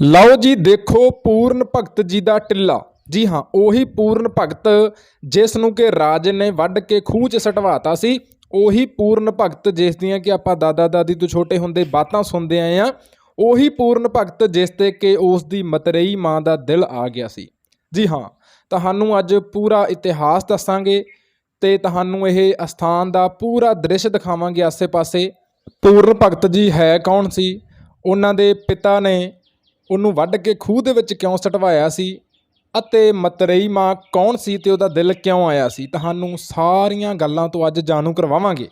ਲਓ ਜੀ, ਦੇਖੋ ਪੂਰਨ ਭਗਤ ਜੀ ਦਾ ਟਿੱਲਾ। ਜੀ ਹਾਂ, ਉਹੀ ਪੂਰਨ ਭਗਤ ਜਿਸ ਨੂੰ ਕਿ ਰਾਜੇ ਨੇ ਵੱਢ ਕੇ ਖੂਹ 'ਚ ਸਟਵਾਤਾ ਸੀ, ਉਹੀ ਪੂਰਨ ਭਗਤ ਜਿਸ ਦੀਆਂ ਕਿ ਆਪਾਂ ਦਾਦਾ ਦਾਦੀ ਤੋਂ ਛੋਟੇ ਹੁੰਦੇ ਬਾਤਾਂ ਸੁਣਦੇ ਆਏ ਆ ਉਹੀ ਪੂਰਨ ਭਗਤ ਜਿਸ ਤੇ ਕਿ ਉਸ ਦੀ ਮਤਰੇਈ ਮਾਂ ਦਾ ਦਿਲ ਆ ਗਿਆ ਸੀ। ਜੀ ਹਾਂ, ਤੁਹਾਨੂੰ ਅੱਜ ਪੂਰਾ ਇਤਿਹਾਸ ਦੱਸਾਂਗੇ ਤੇ ਤੁਹਾਨੂੰ ਇਹ ਅਸਥਾਨ ਦਾ ਪੂਰਾ ਦ੍ਰਿਸ਼ ਦਿਖਾਵਾਂਗੇ ਆਸੇ-ਪਾਸੇ। ਪੂਰਨ ਭਗਤ ਜੀ ਹੈ ਕੌਣ ਸੀ? ਉਹਨਾਂ ਦੇ ਪਿਤਾ ਨੇ ਉਹਨੂੰ ਵੱਢ ਕੇ ਖੂਹ ਦੇ ਵਿੱਚ ਕਿਉਂ ਸਟਵਾਇਆ ਸੀ? ਅਤੇ ਮਤਰੇਈ ਮਾਂ ਕੌਣ ਸੀ ਤੇ ਉਹਦਾ ਦਿਲ ਕਿਉਂ ਆਇਆ ਸੀ? ਤੁਹਾਨੂੰ ਸਾਰੀਆਂ ਗੱਲਾਂ ਤੋਂ ਅੱਜ ਜਾਣੂ ਕਰਵਾਵਾਂਗੇ।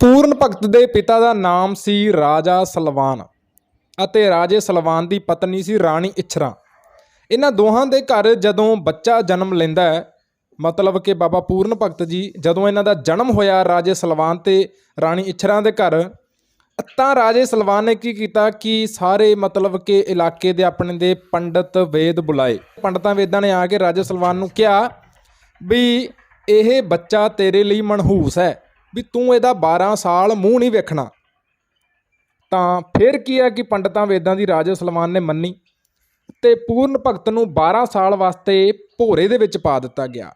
ਪੂਰਨ ਭਗਤ ਦੇ ਪਿਤਾ ਦਾ ਨਾਮ ਸੀ ਰਾਜਾ ਸਲਵਾਨ ਅਤੇ ਰਾਜੇ ਸਲਵਾਨ ਦੀ ਪਤਨੀ ਸੀ ਰਾਣੀ ਇਛਰਾ। ਇਹਨਾਂ ਦੋਹਾਂ ਦੇ ਘਰ ਜਦੋਂ ਬੱਚਾ ਜਨਮ ਲੈਂਦਾ ਹੈ, ਮਤਲਬ ਕਿ ਬਾਬਾ ਪੂਰਨ ਭਗਤ ਜੀ, ਜਦੋਂ ਇਹਨਾਂ ਦਾ ਜਨਮ ਹੋਇਆ ਰਾਜੇ ਸਲਵਾਨ ਤੇ ਰਾਣੀ ਇਛਰਾ ਦੇ ਘਰ ਤਾਂ ਰਾਜੇ ਸਲਵਾਨ ਨੇ ਕੀ ਕੀਤਾ ਕਿ ਸਾਰੇ ਮਤਲਬ ਕਿ ਇਲਾਕੇ ਦੇ ਆਪਣੇ ਦੇ ਪੰਡਤ ਵੇਦ ਬੁਲਾਏ। ਪੰਡਤਾਂ ਵੇਦਾਂ ਨੇ ਆ ਕੇ ਰਾਜੇ ਸਲਵਾਨ ਨੂੰ ਕਿਹਾ ਵੀ ਇਹ ਬੱਚਾ ਤੇਰੇ ਲਈ ਮਨਹੂਸ ਹੈ ਵੀ ਤੂੰ ਇਹਦਾ 12 ਸਾਲ ਮੂੰਹ ਨਹੀਂ ਵੇਖਣਾ। ਤਾਂ ਫਿਰ ਕੀ ਹੈ ਕਿ ਪੰਡਤਾਂ ਵੇਦਾਂ ਦੀ ਰਾਜੇ ਸਲਵਾਨ ਨੇ ਮੰਨੀ ਤੇ ਪੂਰਨ ਭਗਤ ਨੂੰ 12 ਸਾਲ ਵਾਸਤੇ ਭੋਰੇ ਦੇ ਵਿੱਚ ਪਾ ਦਿੱਤਾ ਗਿਆ।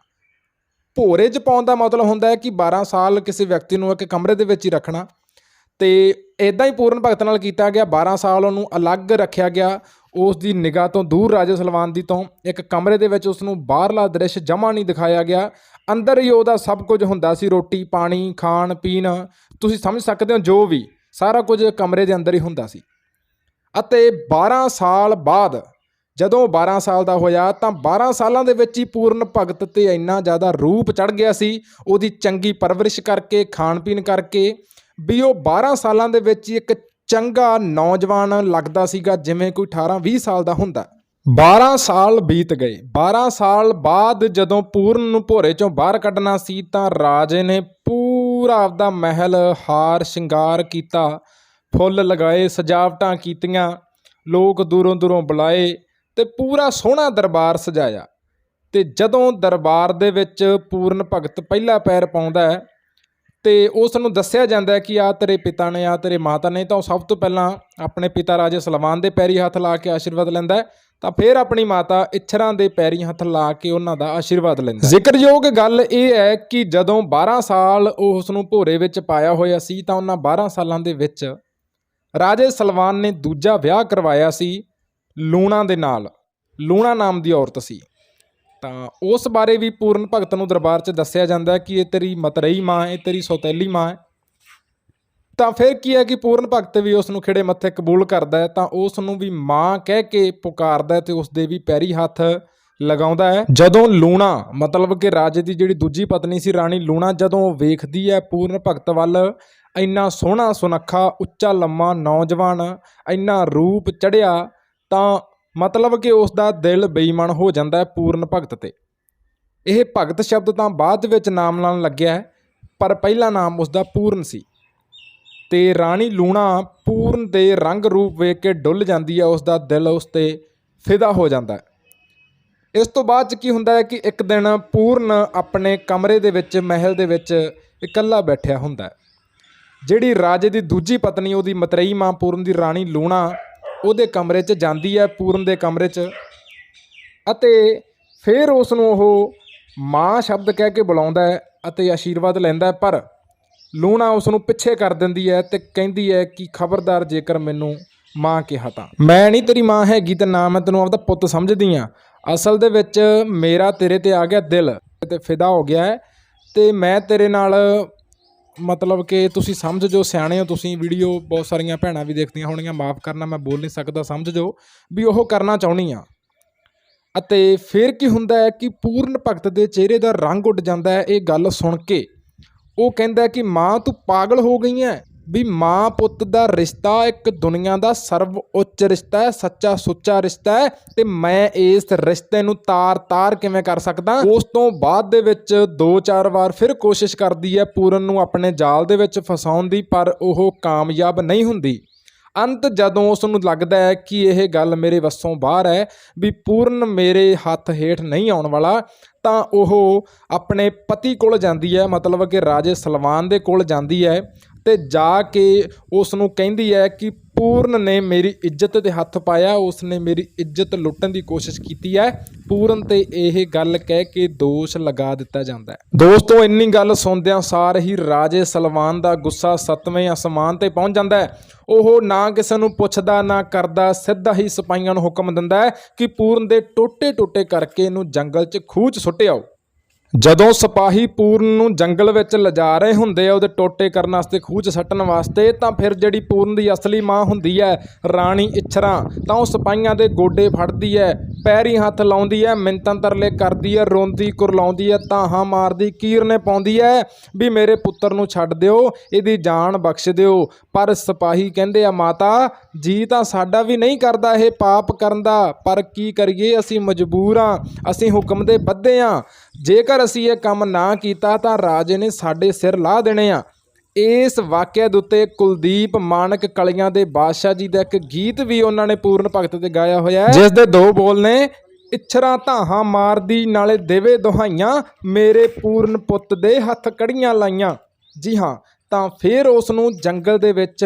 ਭੋਰੇ 'ਚ ਪਾਉਣ ਦਾ ਮਤਲਬ ਹੁੰਦਾ ਹੈ ਕਿ 12 ਸਾਲ ਕਿਸੇ ਵਿਅਕਤੀ ਨੂੰ ਇੱਕ ਕਮਰੇ ਦੇ ਵਿੱਚ ਹੀ ਰੱਖਣਾ। ਤੇ ਇਦਾਂ ਹੀ ਪੂਰਨ ਭਗਤ ਨਾਲ ਕੀਤਾ ਗਿਆ। 12 ਸਾਲ ਉਹਨੂੰ ਅਲੱਗ ਰੱਖਿਆ ਗਿਆ। ਉਸ ਦੀ ਨਿਗਾਹ ਤੋਂ ਦੂਰ ਰਾਜੇ ਸਲਵਾਨ ਦੀ ਤੋਂ ਇੱਕ ਕਮਰੇ ਦੇ ਵਿੱਚ ਉਸ ਨੂੰ ਬਾਹਰਲਾ ਦ੍ਰਿਸ਼ ਜਮਾ ਨਹੀਂ ਦਿਖਾਇਆ ਗਿਆ। ਅੰਦਰ ਹੀ ਉਹਦਾ ਸਭ ਕੁਝ ਹੁੰਦਾ ਸੀ। ਰੋਟੀ, ਪਾਣੀ, ਖਾਣ, ਪੀਣ, ਤੁਸੀਂ ਸਮਝ ਸਕਦੇ ਹੋ ਜੋ ਵੀ, ਸਾਰਾ ਕੁਝ ਕਮਰੇ ਦੇ ਅੰਦਰ ਹੀ ਹੁੰਦਾ ਸੀ। ਅਤੇ 12 ਸਾਲ ਬਾਅਦ ਜਦੋਂ 12 ਸਾਲ ਦਾ ਹੋਇਆ ਤਾਂ 12 ਸਾਲਾਂ ਦੇ ਵਿੱਚ ਹੀ ਪੂਰਨ ਭਗਤ ਤੇ ਇੰਨਾ ਜ਼ਿਆਦਾ ਰੂਪ ਚੜ ਗਿਆ ਸੀ। ਉਹਦੀ ਚੰਗੀ ਪਰਵਰਿਸ਼ ਕਰਕੇ ਖਾਣ ਪੀਣ ਕਰਕੇ ਵੀ ਉਹ 12 ਸਾਲਾਂ ਦੇ ਵਿੱਚ ਇੱਕ ਚੰਗਾ ਨੌਜਵਾਨ ਲੱਗਦਾ ਸੀਗਾ, ਜਿਵੇਂ ਕੋਈ 18 20 ਸਾਲ ਦਾ ਹੁੰਦਾ। 12 ਸਾਲ ਬੀਤ ਗਏ। 12 ਸਾਲ ਬਾਅਦ ਜਦੋਂ ਪੂਰਨ ਨੂੰ ਭੋਰੇ ਚੋਂ ਬਾਹਰ ਕੱਢਣਾ ਸੀ, ਤਾਂ ਰਾਜੇ ਨੇ ਪੂਰਾ ਆਪਦਾ ਮਹਿਲ ਹਾਰ ਸ਼ਿੰਗਾਰ ਕੀਤਾ। ਫੁੱਲ ਲਗਾਏ, ਸਜਾਵਟਾਂ ਕੀਤੀਆਂ, ਲੋਕ ਦੂਰੋਂ ਦੂਰੋਂ ਬੁਲਾਏ ਤੇ ਪੂਰਾ ਸੋਹਣਾ ਦਰਬਾਰ ਸਜਾਇਆ। ਤੇ ਜਦੋਂ ਦਰਬਾਰ ਦੇ ਵਿੱਚ ਪੂਰਨ ਭਗਤ ਪਹਿਲਾ ਪੈਰ ਪਾਉਂਦਾ ਹੈ ਤੇ ਉਸ ਨੂੰ ਦੱਸਿਆ ਜਾਂਦਾ ਹੈ ਕਿ ਆ ਤੇਰੇ ਪਿਤਾ ਨੇ ਆ ਤੇਰੇ ਮਾਤਾ ਨੇ ਤਾਂ ਉਹ ਸਭ ਤੋਂ ਪਹਿਲਾਂ ਆਪਣੇ ਪਿਤਾ ਰਾਜੇ ਸਲਵਾਨ ਦੇ ਪੈਰੀ ਹੱਥ ਲਾ ਕੇ ਆਸ਼ੀਰਵਾਦ ਲੈਂਦਾ ਹੈ, ਤਾਂ ਫਿਰ ਆਪਣੀ ਮਾਤਾ ਇਛਰਾਂ ਦੇ ਪੈਰੀ ਹੱਥ ਲਾ ਕੇ ਉਹਨਾਂ ਦਾ ਆਸ਼ੀਰਵਾਦ ਲੈਂਦਾ ਜ਼ਿਕਰਯੋਗ ਗੱਲ ਇਹ ਹੈ ਕਿ ਜਦੋਂ 12 ਸਾਲ ਉਹ ਉਸ ਨੂੰ ਭੋਰੇ ਵਿੱਚ ਪਾਇਆ ਹੋਇਆ ਸੀ, ਤਾਂ ਉਹਨਾਂ 12 ਸਾਲਾਂ ਦੇ ਵਿੱਚ ਰਾਜੇ ਸਲਵਾਨ ਨੇ ਦੂਜਾ ਵਿਆਹ ਕਰਵਾਇਆ ਸੀ ਲੂਣਾ ਦੇ ਨਾਲ। ਲੂਣਾ ਨਾਮ ਦੀ ਔਰਤ ਸੀ। ਤਾਂ ਉਸ ਬਾਰੇ ਵੀ ਪੂਰਨ ਭਗਤ ਨੂੰ ਦਰਬਾਰ 'ਚ ਦੱਸਿਆ ਜਾਂਦਾ ਕਿ ਇਹ ਤੇਰੀ ਮਤਰਈ ਮਾਂ ਹੈ, ਇਹ ਤੇਰੀ ਸੌਤੇਲੀ ਮਾਂ ਹੈ। ਤਾਂ ਫਿਰ ਕੀ ਹੈ ਕਿ ਪੂਰਨ ਭਗਤ ਵੀ ਉਸ ਨੂੰ ਖਿੜੇ ਮੱਥੇ ਕਬੂਲ ਕਰਦਾ ਹੈ, ਤਾਂ ਉਸ ਨੂੰ ਵੀ ਮਾਂ ਕਹਿ ਕੇ ਪੁਕਾਰਦਾ ਹੈ ਤੇ ਉਸ ਦੇ ਵੀ ਪੈਰੀ ਹੱਥ ਲਗਾਉਂਦਾ ਹੈ। ਜਦੋਂ ਲੂਣਾ, ਮਤਲਬ ਕਿ ਰਾਜੇ ਦੀ ਜਿਹੜੀ ਦੂਜੀ ਪਤਨੀ ਸੀ, ਰਾਣੀ ਲੂਣਾ, ਜਦੋਂ ਉਹ ਵੇਖਦੀ ਹੈ ਪੂਰਨ ਭਗਤ ਵੱਲ, ਇੰਨਾ ਸੋਹਣਾ ਸੁਨੱਖਾ, ਉੱਚਾ ਲੰਮਾ ਨੌਜਵਾਨ, ਇੰਨਾ ਰੂਪ ਚੜਿਆ ਤਾਂ ਮਤਲਬ ਕਿ ਉਸ ਦਾ ਦਿਲ ਬੇਈਮਾਨ ਹੋ ਜਾਂਦਾ ਹੈ ਪੂਰਨ ਭਗਤ ਤੇ। ਇਹ ਭਗਤ ਸ਼ਬਦ ਤਾਂ ਬਾਅਦ ਵਿੱਚ ਨਾਮ ਨਾਲ ਲੱਗਿਆ ਹੈ, ਪਰ ਪਹਿਲਾ ਨਾਮ ਉਸ ਦਾ ਪੂਰਨ ਸੀ। ਤੇ ਰਾਣੀ ਲੂਣਾ ਪੂਰਨ ਦੇ ਰੰਗ ਰੂਪ ਵੇਖ ਕੇ ਡੁੱਲ ਜਾਂਦੀ ਹੈ ਉਸ ਦਾ ਦਿਲ ਉਸ ਤੇ ਫਿਦਾ ਹੋ ਜਾਂਦਾ ਹੈ। ਇਸ ਤੋਂ ਬਾਅਦ ਚ ਕੀ ਹੁੰਦਾ ਹੈ ਕਿ ਇੱਕ ਦਿਨ ਪੂਰਨ ਆਪਣੇ ਕਮਰੇ ਦੇ ਵਿੱਚ, ਮਹਿਲ ਦੇ ਵਿੱਚ ਇਕੱਲਾ ਬੈਠਿਆ ਹੁੰਦਾ ਹੈ। ਜਿਹੜੀ ਰਾਜੇ ਦੀ ਦੂਜੀ ਪਤਨੀ, ਉਹਦੀ ਮਤਰੇਈ ਮਾਂ ਪੂਰਨ ਦੀ ਰਾਣੀ ਲੂਣਾ ਉਹਦੇ ਕਮਰੇ 'ਚ ਜਾਂਦੀ ਹੈ, ਪੂਰਨ ਦੇ ਕਮਰੇ 'ਚ। ਅਤੇ ਫਿਰ ਉਸ ਨੂੰ ਉਹ ਮਾਂ ਸ਼ਬਦ ਕਹਿ ਕੇ ਬੁਲਾਉਂਦਾ ਹੈ ਅਤੇ ਆਸ਼ੀਰਵਾਦ ਲੈਂਦਾ ਪਰ ਲੂਣਾ ਉਸ ਨੂੰ ਪਿੱਛੇ ਕਰ ਦਿੰਦੀ ਹੈ ਤੇ ਕਹਿੰਦੀ ਹੈ ਕਿ ਖਬਰਦਾਰ ਜੇਕਰ ਮੈਨੂੰ ਮਾਂ ਕਿਹਾ ਤਾਂ। ਮੈਂ ਨਹੀਂ ਤੇਰੀ ਮਾਂ ਹੈਗੀ ਤੇ ਨਾ ਮੈਂ ਤੈਨੂੰ ਆਪਦਾ ਪੁੱਤ ਸਮਝਦੀ ਆ ਅਸਲ ਦੇ ਵਿੱਚ ਮੇਰਾ ਤੇਰੇ ਤੇ ਆ ਗਿਆ ਦਿਲ ਤੇ ਫਿਦਾ ਹੋ ਗਿਆ ਹੈ ਤੇ ਮੈਂ ਤੇਰੇ ਨਾਲ ਮਤਲਬ ਕਿ ਤੁਸੀਂ ਸਮਝ ਜੋ, ਸਿਆਣੇ ਹੋ ਤੁਸੀਂ, ਵੀਡੀਓ ਬਹੁਤ ਸਾਰੀਆਂ ਭੈਣਾਂ ਵੀ ਦੇਖਦੀਆਂ ਹੋਣਗੀਆਂ, ਮਾਫ ਕਰਨਾ, ਮੈਂ ਬੋਲ ਨਹੀਂ ਸਕਦਾ, ਸਮਝ ਜੋ ਵੀ ਉਹ ਕਰਨਾ ਚਾਹੁੰਦੀ ਆ। ਅਤੇ ਫਿਰ ਕੀ ਹੁੰਦਾ ਹੈ ਕਿ ਪੂਰਨ ਭਗਤ ਦੇ ਚਿਹਰੇ ਦਾ ਰੰਗ ਉੱਡ ਜਾਂਦਾ ਹੈ, ਇਹ ਗੱਲ ਸੁਣ ਕੇ। ਉਹ ਕਹਿੰਦਾ ਕਿ ਮਾਂ, ਤੂੰ ਪਾਗਲ ਹੋ ਗਈ ਹੈ। ਵੀ ਮਾਂ ਪੁੱਤ ਦਾ ਰਿਸ਼ਤਾ ਇੱਕ ਦੁਨੀਆ ਦਾ ਸਰਵ ਉੱਚ ਰਿਸ਼ਤਾ ਹੈ, ਸੱਚਾ ਸੁੱਚਾ ਰਿਸ਼ਤਾ ਹੈ ਤੇ ਮੈਂ ਇਸ ਰਿਸ਼ਤੇ ਨੂੰ ਤਾਰ-ਤਾਰ ਕਿਵੇਂ ਕਰ ਸਕਦਾ? ਉਸ ਤੋਂ ਬਾਅਦ ਦੇ ਵਿੱਚ ਦੋ ਚਾਰ ਵਾਰ ਫਿਰ ਕੋਸ਼ਿਸ਼ ਕਰਦੀ ਹੈ ਪੂਰਨ ਨੂੰ ਆਪਣੇ ਜਾਲ ਦੇ ਵਿੱਚ ਫਸਾਉਣ ਦੀ, ਪਰ ਉਹ ਕਾਮਯਾਬ ਨਹੀਂ ਹੁੰਦੀ। ਅੰਤ ਜਦੋਂ ਉਸ ਨੂੰ ਲੱਗਦਾ ਹੈ ਕਿ ਇਹ ਗੱਲ ਮੇਰੇ ਵੱਸੋਂ ਬਾਹਰ ਹੈ ਵੀ ਪੂਰਨ ਮੇਰੇ ਹੱਥ ਹੇਠ ਨਹੀਂ ਆਉਣ ਵਾਲਾ, ਤਾਂ ਉਹ ਆਪਣੇ ਪਤੀ ਕੋਲ ਜਾਂਦੀ ਹੈ, ਮਤਲਬ ਕਿ ਰਾਜੇ ਸਲਵਾਨ ਦੇ ਕੋਲ ਜਾਂਦੀ ਹੈ। ਤੇ ਜਾ ਕੇ ਉਸ ਨੂੰ ਕਹਿੰਦੀ ਹੈ ਕਿ ਪੂਰਨ ਨੇ ਮੇਰੀ ਇੱਜ਼ਤ ਤੇ ਹੱਥ ਪਾਇਆ ਉਸ ਨੇ ਮੇਰੀ ਇੱਜ਼ਤ ਲੁੱਟਣ ਦੀ ਕੋਸ਼ਿਸ਼ ਕੀਤੀ ਹੈ। ਪੂਰਨ ਤੇ ਇਹ ਗੱਲ ਕਹਿ ਕੇ ਦੋਸ਼ ਲਗਾ ਦਿੱਤਾ ਜਾਂਦਾ ਹੈ। ਦੋਸਤੋ, ਇੰਨੀ ਗੱਲ ਸੁਣਦਿਆਂ ਸਾਰ ਹੀ ਰਾਜੇ ਸਲਵਾਨ ਦਾ ਗੁੱਸਾ ਸੱਤਵੇਂ ਅਸਮਾਨ ਤੇ ਪਹੁੰਚ ਜਾਂਦਾ ਹੈ। ਉਹ ਨਾ ਕਿਸੇ ਨੂੰ ਪੁੱਛਦਾ, ਨਾ ਕਰਦਾ, ਸਿੱਧਾ ਹੀ ਸਿਪਾਹੀਆਂ ਨੂੰ ਹੁਕਮ ਦਿੰਦਾ ਹੈ ਕਿ ਪੂਰਨ ਦੇ ਟੋਟੇ ਟੋਟੇ ਕਰਕੇ ਇਹਨੂੰ ਜੰਗਲ 'ਚ ਖੂਹ 'ਚ ਸੁੱਟ ਆਓ। ਜਦੋਂ ਸਿਪਾਹੀ ਪੂਰਨ ਨੂੰ ਜੰਗਲ ਵਿੱਚ ਲਿਜਾ ਰਹੇ ਹੁੰਦੇ ਆ, ਉਹਦੇ ਟੋਟੇ ਕਰਨ ਵਾਸਤੇ, ਖੂਹ 'ਚ ਸੱਟਣ ਵਾਸਤੇ, ਤਾਂ ਫਿਰ ਜਿਹੜੀ ਪੂਰਨ ਦੀ ਅਸਲੀ ਮਾਂ ਹੁੰਦੀ ਹੈ, ਰਾਣੀ ਇੱਛਰਾਂ, ਤਾਂ ਉਹ ਸਿਪਾਹੀਆਂ ਦੇ ਗੋਡੇ ਫੜਦੀ ਹੈ। ਪੈਰੀ ਹੱਥ ਲਾਉਂਦੀ ਹੈ ਮਿੰਤਾਂ ਤਰਲੇ ਕਰਦੀ ਹੈ ਰੋਂਦੀ ਕੁਰਲਾਉਂਦੀ ਹੈ ਤਾਹਾਂ ਮਾਰਦੀ ਕੀਰਨੇ ਪਾਉਂਦੀ ਹੈ ਵੀ ਮੇਰੇ ਪੁੱਤਰ ਨੂੰ ਛੱਡ ਦਿਓ, ਇਹਦੀ ਜਾਨ ਬਖਸ਼ ਦਿਓ। ਪਰ ਸਿਪਾਹੀ ਕਹਿੰਦੇ ਆ, ਮਾਤਾ, ਜੀ ਤਾਂ ਸਾਡਾ ਵੀ ਨਹੀਂ ਕਰਦਾ ਇਹ ਪਾਪ ਕਰਨ ਦਾ, ਪਰ ਕੀ ਕਰੀਏ, ਅਸੀਂ ਮਜਬੂਰ ਹਾਂ ਅਸੀਂ ਹੁਕਮ ਦੇ ਬੱਧੇ ਹਾਂ ਜੇਕਰ ਅਸੀਂ ਇਹ ਕੰਮ ਨਾ ਕੀਤਾ ਤਾਂ ਰਾਜੇ ਨੇ ਸਾਡੇ ਸਿਰ ਲਾ ਦੇਣੇ ਆ। ਇਸ ਵਾਕਿਆ ਦੇ ਉੱਤੇ ਕੁਲਦੀਪ ਮਾਨਕ ਕਲੀਆਂ ਦੇ ਬਾਦਸ਼ਾਹ ਜੀ ਦਾ ਇੱਕ ਗੀਤ ਵੀ ਉਹਨਾਂ ਨੇ ਪੂਰਨ ਭਗਤ ਤੇ ਗਾਇਆ ਹੋਇਆ ਹੈ। ਜਿਸ ਦੇ ਦੋ ਬੋਲ ਨੇ ਇਛਰਾ ਧਾਹਾਂ ਮਾਰਦੀ ਨਾਲੇ ਦੇਵੇ ਦੁਹਾਈਆਂ ਮੇਰੇ ਪੂਰਨ ਪੁੱਤ ਦੇ ਹੱਥ ਕੜੀਆਂ ਲਾਈਆਂ। ਜੀ ਹਾਂ ਤਾਂ ਫਿਰ ਉਸ ਨੂੰ ਜੰਗਲ ਦੇ ਵਿੱਚ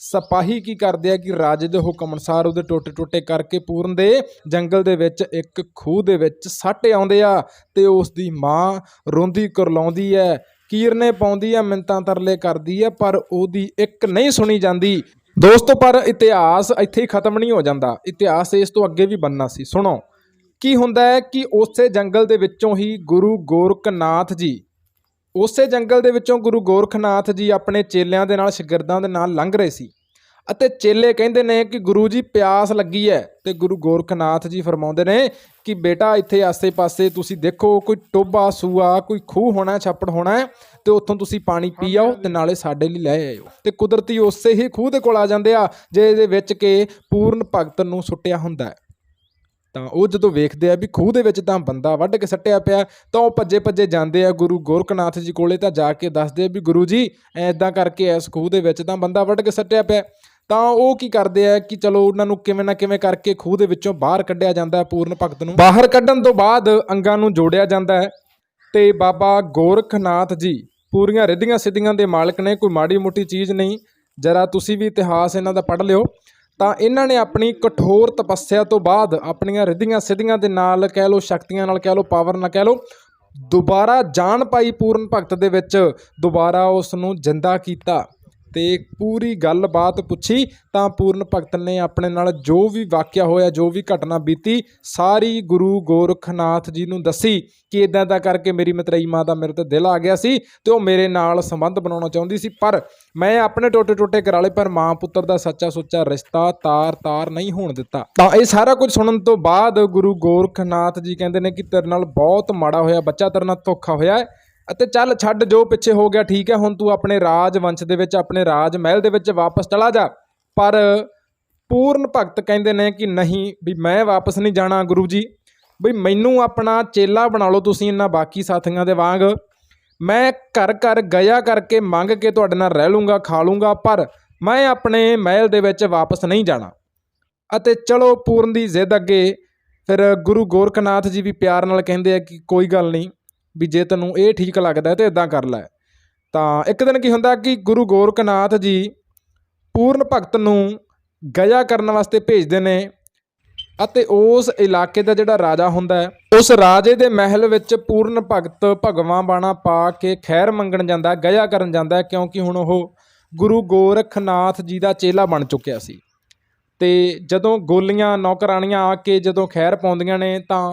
ਸਿਪਾਹੀ ਕੀ ਕਰਦੇ ਆ ਕਿ ਰਾਜੇ ਦੇ ਹੁਕਮ ਅਨੁਸਾਰ ਉਹਦੇ ਟੋਟੇ ਟੋਟੇ ਕਰਕੇ ਪੂਰਨ ਦੇ ਜੰਗਲ ਦੇ ਵਿੱਚ ਇੱਕ ਖੂਹ ਦੇ ਵਿੱਚ ਸੱਟ ਆਉਂਦੇ ਆ ਤੇ ਉਸ ਦੀ ਮਾਂ ਰੋਂਦੀ ਕੁਰਲਾਉਂਦੀ ਹੈ। ਕੀਰਨੇ ਪਾਉਂਦੀ ਆ ਮਿੰਤਾਂ ਤਰਲੇ ਕਰਦੀ ਆ, ਪਰ ਉਹਦੀ ਇੱਕ ਨਹੀਂ ਸੁਣੀ ਜਾਂਦੀ। ਦੋਸਤੋ, ਪਰ ਇਤਿਹਾਸ ਇੱਥੇ ਹੀ ਖਤਮ ਨਹੀਂ ਹੋ ਜਾਂਦਾ। ਇਤਿਹਾਸ ਇਸ ਤੋਂ ਅੱਗੇ ਵੀ ਬੰਨਾ ਸੀ। ਸੁਣੋ, ਕੀ ਹੁੰਦਾ ਹੈ ਕਿ ਉਸੇ ਜੰਗਲ ਦੇ ਵਿੱਚੋਂ ਹੀ ਗੁਰੂ ਗੋਰਖਨਾਥ ਜੀ, ਉਸੇ ਜੰਗਲ ਦੇ ਵਿੱਚੋਂ ਗੁਰੂ ਗੋਰਖਨਾਥ ਜੀ ਆਪਣੇ ਚੇਲਿਆਂ ਦੇ ਨਾਲ, ਸ਼ਾਗਿਰਦਾਂ ਦੇ ਨਾਲ ਲੰਘ ਰਹੇ ਸੀ। ਅਤੇ ਚੇਲੇ ਕਹਿੰਦੇ ਨੇ ਕਿ ਗੁਰੂ ਜੀ ਪਿਆਸ ਲੱਗੀ ਹੈ ਤੇ ਗੁਰੂ ਗੋਰਖਨਾਥ ਜੀ ਫਰਮਾਉਂਦੇ ਨੇ ਕਿ ਬੇਟਾ ਇੱਥੇ ਆਸੇ-ਪਾਸੇ ਤੁਸੀਂ ਦੇਖੋ, ਕੋਈ ਟੋਬਾ ਸੂਆ, ਕੋਈ ਖੂਹ ਹੋਣਾ, ਛੱਪੜ ਹੋਣਾ ਹੈ ਤੇ ਉੱਥੋਂ ਤੁਸੀਂ ਪਾਣੀ ਪੀ ਆਓ ਤੇ ਨਾਲੇ ਸਾਡੇ ਲਈ ਲੈ ਆਇਓ। ਤੇ ਕੁਦਰਤੀ ਉਸੇ ਹੀ ਖੂਹ ਦੇ ਕੋਲ ਆ ਜਾਂਦੇ ਆ ਜਿਹਦੇ ਵਿੱਚ ਕਿ ਪੂਰਨ ਭਗਤ ਨੂੰ ਸੁੱਟਿਆ ਹੁੰਦਾ ਹੈ। ਤਾਂ ਉਹ ਜਦੋਂ ਵੇਖਦੇ ਆ ਵੀ ਖੂਹ ਦੇ ਵਿੱਚ ਤਾਂ ਬੰਦਾ ਵੱਢ ਕੇ ਸੱਟਿਆ ਪਿਆ, ਤਾਂ ਉਹ ਭੱਜੇ ਭੱਜੇ ਜਾਂਦੇ ਆ, ਗੁਰੂ ਗੋਰਖਨਾਥ ਜੀ ਕੋਲੇ ਤਾਂ ਜਾ ਕੇ ਦੱਸਦੇ ਆ ਵੀ ਗੁਰੂ ਜੀ ਐਦਾਂ ਕਰਕੇ ਇਸ ਖੂਹ ਦੇ ਵਿੱਚ ਤਾਂ ਬੰਦਾ ਵੱਢ ਕੇ ਸੱਟਿਆ ਪਿਆ। ਤਾਂ ਉਹ ਕੀ ਕਰਦੇ ਆ ਕਿ ਚਲੋ ਉਹਨਾਂ ਨੂੰ ਕਿਵੇਂ ਨਾ ਕਿਵੇਂ ਕਰਕੇ ਖੂਹ ਦੇ ਵਿੱਚੋਂ ਬਾਹਰ ਕੱਢਿਆ ਜਾਂਦਾ ਹੈ, ਪੂਰਨ ਭਗਤ ਨੂੰ। ਬਾਹਰ ਕੱਢਣ ਤੋਂ ਬਾਅਦ ਅੰਗਾਂ ਨੂੰ ਜੋੜਿਆ ਜਾਂਦਾ ਹੈ ਤੇ ਬਾਬਾ ਗੋਰਖਨਾਥ ਜੀ ਪੂਰੀਆਂ ਰਿੱਧੀਆਂ ਸਿੱਧੀਆਂ ਦੇ ਮਾਲਕ ਨੇ, ਕੋਈ ਮਾੜੀ ਮੋਟੀ ਚੀਜ਼ ਨਹੀਂ, ਜਰਾ ਤੁਸੀਂ ਵੀ ਇਤਿਹਾਸ ਇਹਨਾਂ ਦਾ ਪੜ੍ਹ ਲਿਓ। ਤਾਂ ਇਹਨਾਂ ਨੇ ਆਪਣੀ ਕਠੋਰ ਤਪੱਸਿਆ ਤੋਂ ਬਾਅਦ ਆਪਣੀਆਂ ਰਿੱਧੀਆਂ ਸਿੱਧੀਆਂ ਦੇ ਨਾਲ ਕਹਿ ਲਓ ਸ਼ਕਤੀਆਂ ਨਾਲ ਕਹਿ ਲਓ ਪਾਵਰ ਨਾਲ ਕਹਿ ਲਓ, ਦੁਬਾਰਾ ਜਾਨ ਪਾਈ ਪੂਰਨ ਭਗਤ ਦੇ ਵਿੱਚ, ਦੁਬਾਰਾ ਉਸ ਨੂੰ ਜਿੰਦਾ ਕੀਤਾ। ਤੇ ਪੂਰੀ ਗੱਲਬਾਤ ਪੁੱਛੀ ਤਾਂ ਪੂਰਨ ਭਗਤ ਨੇ ਆਪਣੇ ਨਾਲ ਜੋ ਵੀ ਵਾਕਿਆ ਹੋਇਆ, ਜੋ ਵੀ ਘਟਨਾ ਬੀਤੀ, ਸਾਰੀ ਗੁਰੂ ਗੋਰਖਨਾਥ ਜੀ ਨੂੰ ਦੱਸੀ ਕਿ ਇਦਾਂ ਦਾ ਕਰਕੇ ਮੇਰੀ ਮਤਰੇਈ ਮਾਂ ਦਾ ਮੇਰੇ ਤੇ ਦਿਲ ਆ ਗਿਆ ਸੀ ਤੇ ਉਹ ਮੇਰੇ ਨਾਲ ਸੰਬੰਧ ਬਣਾਉਣਾ ਚਾਹੁੰਦੀ ਸੀ। ਪਰ ਮੈਂ ਆਪਣੇ ਟੋਟੇ ਟੋਟੇ ਕਰਾ ਲਏ ਪਰ ਮਾਂ ਪੁੱਤਰ ਦਾ ਸੱਚਾ ਸੁੱਚਾ ਰਿਸ਼ਤਾ ਤਾਰ ਤਾਰ ਨਹੀਂ ਹੋਣ ਦਿੱਤਾ। ਤਾਂ ਇਹ ਸਾਰਾ ਕੁਝ ਸੁਣਨ ਤੋਂ ਬਾਅਦ ਗੁਰੂ ਗੋਰਖਨਾਥ ਜੀ ਕਹਿੰਦੇ ਨੇ ਕਿ ਤੇਰੇ ਨਾਲ ਬਹੁਤ ਮਾੜਾ ਹੋਇਆ, ਬੱਚਾ ਤੇਰੇ ਨਾਲ ਧੋਖਾ ਹੋਇਆ ਅਤੇ ਚੱਲ ਛੱਡ, ਜੋ ਪਿੱਛੇ ਹੋ ਗਿਆ, ਠੀਕ ਹੈ, ਹੁਣ ਤੂੰ ਆਪਣੇ ਰਾਜ ਵੰਸ਼ ਦੇ ਵਿੱਚ, ਆਪਣੇ ਰਾਜ ਮਹਿਲ ਦੇ ਵਿੱਚ ਵਾਪਸ ਚਲਾ ਜਾ। ਪਰ ਪੂਰਨ ਭਗਤ ਕਹਿੰਦੇ ਨੇ ਕਿ ਨਹੀਂ, ਵੀ ਮੈਂ ਵਾਪਸ ਨਹੀਂ ਜਾਣਾ ਗੁਰੂ ਜੀ। ਵੀ ਮੈਨੂੰ ਆਪਣਾ ਚੇਲਾ ਬਣਾ ਲਓ ਤੁਸੀਂ ਇਹਨਾਂ ਬਾਕੀ ਸਾਥੀਆਂ ਦੇ ਵਾਂਗ। ਮੈਂ ਘਰ ਘਰ ਗਿਆ ਕਰਕੇ ਮੰਗ ਕੇ ਤੁਹਾਡੇ ਨਾਲ ਰਹਿ ਲੂੰਗਾ, ਖਾ ਲੂੰਗਾ, ਪਰ ਮੈਂ ਆਪਣੇ ਮਹਿਲ ਦੇ ਵਿੱਚ ਵਾਪਸ ਨਹੀਂ ਜਾਣਾ। ਅਤੇ ਚਲੋ ਪੂਰਨ ਦੀ ਜ਼ਿੱਦ ਅੱਗੇ ਫਿਰ ਗੁਰੂ ਗੋਰਖਨਾਥ ਜੀ ਵੀ ਪਿਆਰ ਨਾਲ ਕਹਿੰਦੇ ਆ ਕਿ ਕੋਈ ਗੱਲ ਨਹੀਂ ਵੀ ਜੇ ਤੈਨੂੰ ਇਹ ਠੀਕ ਲੱਗਦਾ ਹੈ ਤੇ ਇਦਾਂ ਕਰ ਲੈ। ਤਾਂ ਇੱਕ ਦਿਨ ਕੀ ਹੁੰਦਾ ਕਿ ਗੁਰੂ ਗੋਰਖਨਾਥ ਜੀ ਪੂਰਨ ਭਗਤ ਨੂੰ ਗਜ਼ਾ ਕਰਨ ਵਾਸਤੇ ਭੇਜਦੇ ਨੇ ਅਤੇ ਉਸ ਇਲਾਕੇ ਦਾ ਜਿਹੜਾ ਰਾਜਾ ਹੁੰਦਾ ਹੈ, ਉਸ ਰਾਜੇ ਦੇ ਮਹਿਲ ਵਿੱਚ ਪੂਰਨ ਭਗਤ ਭਗਵਾਂ ਬਾਣਾ ਪਾ ਕੇ ਖੈਰ ਮੰਗਣ ਜਾਂਦਾ ਗਜ਼ਾ ਕਰਨ ਜਾਂਦਾ ਕਿਉਂਕਿ ਹੁਣ ਉਹ ਗੁਰੂ ਗੋਰਖਨਾਥ ਜੀ ਦਾ ਚੇਲਾ ਬਣ ਚੁੱਕਿਆ ਸੀ। ਤੇ ਜਦੋਂ ਗੋਲੀਆਂ, ਨੌਕਰਾਣੀਆਂ ਆ ਕੇ ਜਦੋਂ ਖੈਰ ਪਾਉਂਦੀਆਂ ਨੇ ਤਾਂ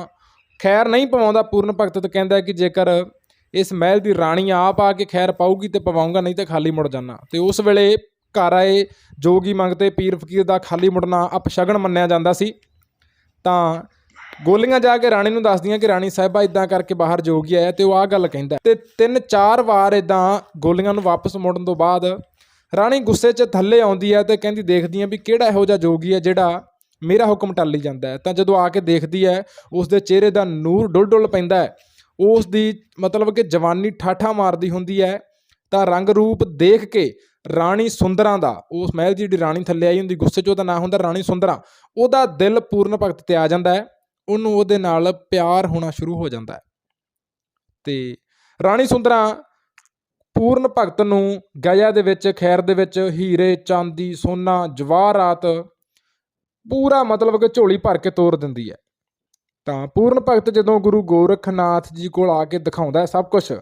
ਖੈਰ ਨਹੀਂ ਪਵਾਉਂਦਾ, ਪੂਰਨ ਭਗਤ ਤਾਂ ਕਹਿੰਦਾ ਕਿ ਜੇਕਰ ਇਸ ਮਹਿਲ ਦੀ ਰਾਣੀ ਆਪ ਆ ਕੇ ਖੈਰ ਪਾਊਗੀ ਤੇ ਪਵਾਉਂਗਾ, ਨਹੀਂ ਤਾਂ ਖਾਲੀ ਮੁੜ ਜਾਣਾ। ਤੇ ਉਸ ਵੇਲੇ ਘਰ ਆਏ, ਜੋਗੀ ਮੰਗਤੇ ਪੀਰ ਫਕੀਰ ਦਾ ਖਾਲੀ ਮੁੜਨਾ ਅਪਸ਼ਗਨ ਮੰਨਿਆ ਜਾਂਦਾ ਸੀ। ਤਾਂ ਗੋਲੀਆਂ ਜਾ ਕੇ ਰਾਣੀ ਨੂੰ ਦੱਸਦੀਆਂ ਕਿ ਰਾਣੀ ਸਾਹਿਬਾ ਇਦਾਂ ਕਰਕੇ ਬਾਹਰ ਜੋਗੀ ਆਇਆ ਤੇ ਉਹ ਆਹ ਗੱਲ ਕਹਿੰਦਾ ਤੇ ਤਿੰਨ ਚਾਰ ਵਾਰ ਇਦਾਂ ਗੋਲੀਆਂ ਨੂੰ ਵਾਪਸ ਮੁੜਨ ਤੋਂ ਬਾਅਦ ਰਾਣੀ ਗੁੱਸੇ 'ਚ ਥੱਲੇ ਆਉਂਦੀ ਹੈ ਤੇ ਕਹਿੰਦੀ ਦੇਖਦੀ ਹੈ ਵੀ ਕਿਹੜਾ ਇਹੋ ਜਿਹਾ ਜੋਗੀ ਹੈ ਜਿਹੜਾ ਮੇਰਾ ਹੁਕਮ ਟਾਲੀ ਜਾਂਦਾ ਹੈ। ਤਾਂ ਜਦੋਂ ਆ ਕੇ ਦੇਖਦੀ ਹੈ ਉਸ ਦੇ ਚਿਹਰੇ ਦਾ ਨੂਰ ਡੁੱਲ ਡੁੱਲ ਪੈਂਦਾ ਹੈ। ਉਸ ਦੀ ਮਤਲਬ ਕਿ ਜਵਾਨੀ ਠਾਠਾ ਮਾਰਦੀ ਹੁੰਦੀ ਹੈ। ਤਾਂ ਰੰਗ ਰੂਪ ਦੇਖ ਕੇ ਰਾਣੀ ਸੁੰਦਰਾਂ ਦਾ, ਉਸ ਮਹਿਲ ਦੀ ਜਿਹੜੀ ਰਾਣੀ ਥੱਲੇ ਆਈ ਹੁੰਦੀ, ਗੁੱਸੇ 'ਚ ਉਹਦਾ ਨਾਂ ਹੁੰਦਾ ਰਾਣੀ ਸੁੰਦਰਾਂ, ਉਹਦਾ ਦਿਲ ਪੂਰਨ ਭਗਤ ਤੇ ਆ ਜਾਂਦਾ ਹੈ। ਉਹਨੂੰ ਉਹਦੇ ਨਾਲ ਪਿਆਰ ਹੋਣਾ ਸ਼ੁਰੂ ਹੋ ਜਾਂਦਾ ਹੈ। ਤੇ ਰਾਣੀ ਸੁੰਦਰਾਂ ਪੂਰਨ ਭਗਤ ਨੂੰ ਗਇਆ ਦੇ ਵਿੱਚ, ਖੈਰ ਦੇ ਵਿੱਚ, ਹੀਰੇ, ਚਾਂਦੀ, ਸੋਨਾ, ਜਵਾਹਰਾਤ ਪੂਰਾ ਮਤਲਬ ਕਿ ਝੋਲੀ ਭਰ ਕੇ ਤੋਰ ਦਿੰਦੀ ਹੈ। ਤਾਂ ਪੂਰਨ ਭਗਤ ਜਦੋਂ ਗੁਰੂ ਗੋਰਖਨਾਥ ਜੀ ਕੋਲ ਆ ਕੇ ਦਿਖਾਉਂਦਾ ਹੈ ਸਭ ਕੁਝ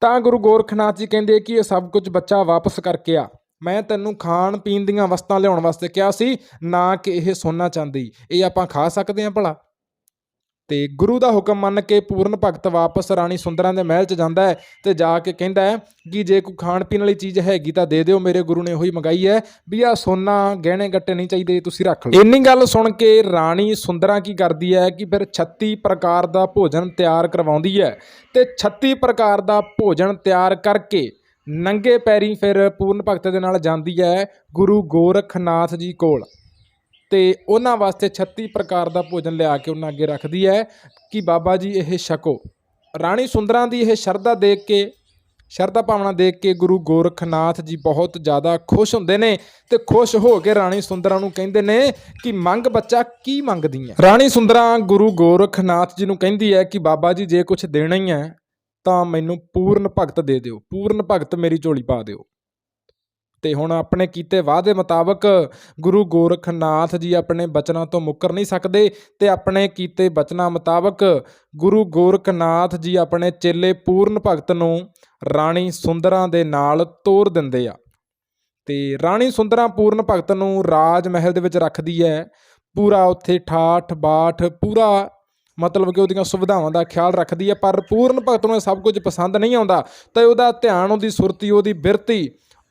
ਤਾਂ ਗੁਰੂ ਗੋਰਖਨਾਥ ਜੀ ਕਹਿੰਦੇ ਕਿ ਇਹ ਸਭ ਕੁਝ ਬੱਚਾ ਵਾਪਸ ਕਰਕੇ ਆ। ਮੈਂ ਤੈਨੂੰ ਖਾਣ ਪੀਣ ਦੀਆਂ ਵਸਤਾਂ ਲਿਆਉਣ ਵਾਸਤੇ ਕਿਹਾ ਸੀ, ਨਾ ਕਿ ਇਹ ਸੋਨਾ ਚਾਂਦੀ। ਇਹ ਆਪਾਂ ਖਾ ਸਕਦੇ ਹਾਂ ਭਲਾ। ਤੇ ਗੁਰੂ ਦਾ ਹੁਕਮ ਮੰਨ ਕੇ ਪੂਰਨ ਭਗਤ ਵਾਪਸ ਰਾਣੀ ਸੁੰਦਰਾਂ ਦੇ ਮਹਿਲ 'ਚ ਜਾਂਦਾ ਹੈ ਤੇ ਜਾ ਕੇ ਕਹਿੰਦਾ ਹੈ ਕਿ ਜੇ ਕੋਈ ਖਾਣ ਪੀਣ ਵਾਲੀ ਚੀਜ਼ ਹੈਗੀ ਤਾਂ ਦੇ ਦਿਓ, ਮੇਰੇ ਗੁਰੂ ਨੇ ਉਹੀ ਮੰਗਾਈ ਹੈ ਵੀ ਆ ਸੋਨਾ ਗਹਿਣੇ ਗੱਟੇ ਨਹੀਂ ਚਾਹੀਦੇ, ਤੁਸੀਂ ਰੱਖ ਲਓ। ਇੰਨੀ ਗੱਲ ਸੁਣ ਕੇ ਰਾਣੀ ਸੁੰਦਰਾਂ ਕੀ ਕਰਦੀ ਹੈ ਕਿ ਫਿਰ 36 ਪ੍ਰਕਾਰ ਦਾ ਭੋਜਨ ਤਿਆਰ ਕਰਵਾਉਂਦੀ ਹੈ ਤੇ 36 ਪ੍ਰਕਾਰ ਦਾ ਭੋਜਨ ਤਿਆਰ ਕਰਕੇ ਨੰਗੇ ਪੈਰੀ ਫਿਰ ਪੂਰਨ ਭਗਤ ਦੇ ਨਾਲ ਜਾਂਦੀ ਹੈ ਗੁਰੂ ਗੋਰਖਨਾਥ ਜੀ ਕੋਲ। ਤੇ ਉਹਨਾਂ ਵਾਸਤੇ 36 ਪ੍ਰਕਾਰ ਦਾ ਭੋਜਨ ਲਿਆ ਕੇ ਉਹਨਾਂ ਅੱਗੇ ਰੱਖਦੀ ਹੈ ਕਿ ਬਾਬਾ ਜੀ ਇਹ ਛਕੋ। ਰਾਣੀ ਸੁੰਦਰਾਂ ਦੀ ਇਹ ਸ਼ਰਧਾ ਦੇਖ ਕੇ, ਸ਼ਰਧਾ ਭਾਵਨਾ ਦੇਖ ਕੇ ਗੁਰੂ ਗੋਰਖਨਾਥ ਜੀ ਬਹੁਤ ਜ਼ਿਆਦਾ ਖੁਸ਼ ਹੁੰਦੇ ਨੇ ਤੇ ਖੁਸ਼ ਹੋ ਕੇ ਰਾਣੀ ਸੁੰਦਰਾਂ ਨੂੰ ਕਹਿੰਦੇ ਨੇ ਕਿ ਮੰਗ ਬੱਚਾ ਕੀ ਮੰਗਦੀ ਹੈ ਰਾਣੀ ਸੁੰਦਰਾਂ ਗੁਰੂ ਗੋਰਖਨਾਥ ਜੀ ਨੂੰ ਕਹਿੰਦੀ ਹੈ ਕਿ ਬਾਬਾ ਜੀ ਜੇ ਕੁਝ ਦੇਣਾ ਹੀ ਹੈ ਤਾਂ ਮੈਨੂੰ ਪੂਰਨ ਭਗਤ ਦੇ ਦਿਓ, ਪੂਰਨ ਭਗਤ ਮੇਰੀ ਝੋਲੀ ਪਾ ਦਿਓ। ਤੇ ਹੁਣ ਆਪਣੇ ਕੀਤੇ ਵਾਅਦੇ ਮੁਤਾਬਕ ਗੁਰੂ ਗੋਰਖਨਾਥ ਜੀ ਆਪਣੇ ਬਚਨਾਂ ਤੋਂ ਮੁੱਕਰ ਨਹੀਂ ਸਕਦੇ ਤੇ ਆਪਣੇ ਕੀਤੇ ਬਚਨਾਂ ਮੁਤਾਬਕ ਗੁਰੂ ਗੋਰਖਨਾਥ ਜੀ ਆਪਣੇ ਚੇਲੇ ਪੂਰਨ ਭਗਤ ਨੂੰ ਰਾਣੀ ਸੁੰਦਰਾਂ ਦੇ ਨਾਲ ਤੋਰ ਦਿੰਦੇ ਆ। ਤੇ ਰਾਣੀ ਸੁੰਦਰਾਂ ਪੂਰਨ ਭਗਤ ਨੂੰ ਰਾਜ ਮਹਿਲ ਦੇ ਵਿੱਚ ਰੱਖਦੀ ਹੈ। ਪੂਰਾ ਉੱਥੇ ਠਾਠ, ਬਾਠ, ਪੂਰਾ ਮਤਲਬ ਕਿ ਉਹਦੀਆਂ ਸੁਵਿਧਾਵਾਂ ਦਾ ਖਿਆਲ ਰੱਖਦੀ ਹੈ, ਪਰ ਪੂਰਨ ਭਗਤ ਨੂੰ ਇਹ ਸਭ ਕੁਝ ਪਸੰਦ ਨਹੀਂ ਆਉਂਦਾ। ਤੇ ਉਹਦਾ ਧਿਆਨ, ਉਹਦੀ ਸੁਰਤੀ, ਉਹਦੀ ਬਿਰਤੀ